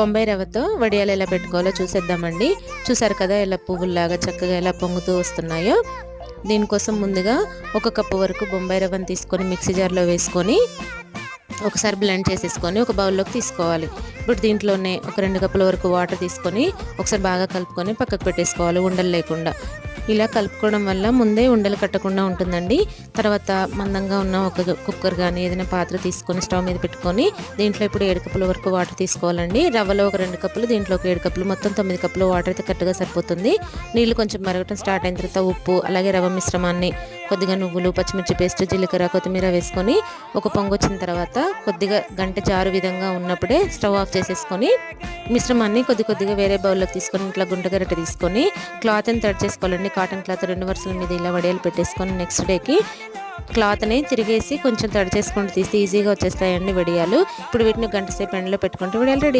బొంబాయి రవ్వతో వడియాలు ఎలా పెట్టుకోవాలో చూసేద్దామండి. చూసారు కదా ఎలా పువ్వుల్లాగా చక్కగా ఎలా పొంగుతూ వస్తున్నాయో. దీనికోసం ముందుగా ఒక కప్పు వరకు బొంబాయి రవ్వను తీసుకొని మిక్సీ జార్లో వేసుకొని ఒకసారి బ్లెండ్ చేసేసుకొని ఒక బౌల్లోకి తీసుకోవాలి. ఇప్పుడు దీంట్లోనే ఒక రెండు కప్పుల వరకు వాటర్ తీసుకొని ఒకసారి బాగా కలుపుకొని పక్కకు పెట్టేసుకోవాలి ఉండలు లేకుండా. ఇలా కలుపుకోవడం వల్ల ముందే ఉండలు కట్టకుండా ఉంటుందండి. తర్వాత మందంగా ఉన్న ఒక కుక్కర్ కానీ ఏదైనా పాత్ర తీసుకొని స్టవ్ మీద పెట్టుకొని దీంట్లో ఇప్పుడు ఏడు కప్పుల వరకు వాటర్ తీసుకోవాలండి. రవ్వలో ఒక రెండు కప్పులు దీంట్లో ఒక ఏడు కప్పులు మొత్తం తొమ్మిది కప్పులు వాటర్ అయితే కరెక్ట్గా సరిపోతుంది. నీళ్ళు కొంచెం మరగటం స్టార్ట్ అయిన తర్వాత ఉప్పు అలాగే రవ్వ మిశ్రమాన్ని కొద్దిగా నువ్వులు పచ్చిమిర్చి పేస్ట్ జీలకర్ర కొత్తిమీర వేసుకొని ఒక పొంగు వచ్చిన తర్వాత కొద్దిగా గంట జారు విధంగా ఉన్నప్పుడే స్టవ్ ఆఫ్ చేసేసుకొని మిశ్రమాన్ని కొద్ది కొద్దిగా వేరే బౌల్లోకి తీసుకొని ఇట్లా గుంటగరట తీసుకొని క్లాత్ని తడి చేసుకోవాలండి. కాటన్ క్లాత్ రెండు వరుసల మీద ఇలా వడియాలు పెట్టేసుకొని నెక్స్ట్ డేకి క్లాత్ని తిరిగేసి కొంచెం తడి చేసుకుంటూ తీసి ఈజీగా వచ్చేస్తాయండి వడియాలు. ఇప్పుడు వీటిని గంట సేపు ఎండలో పెట్టుకుంటే వడియాలు రెడీ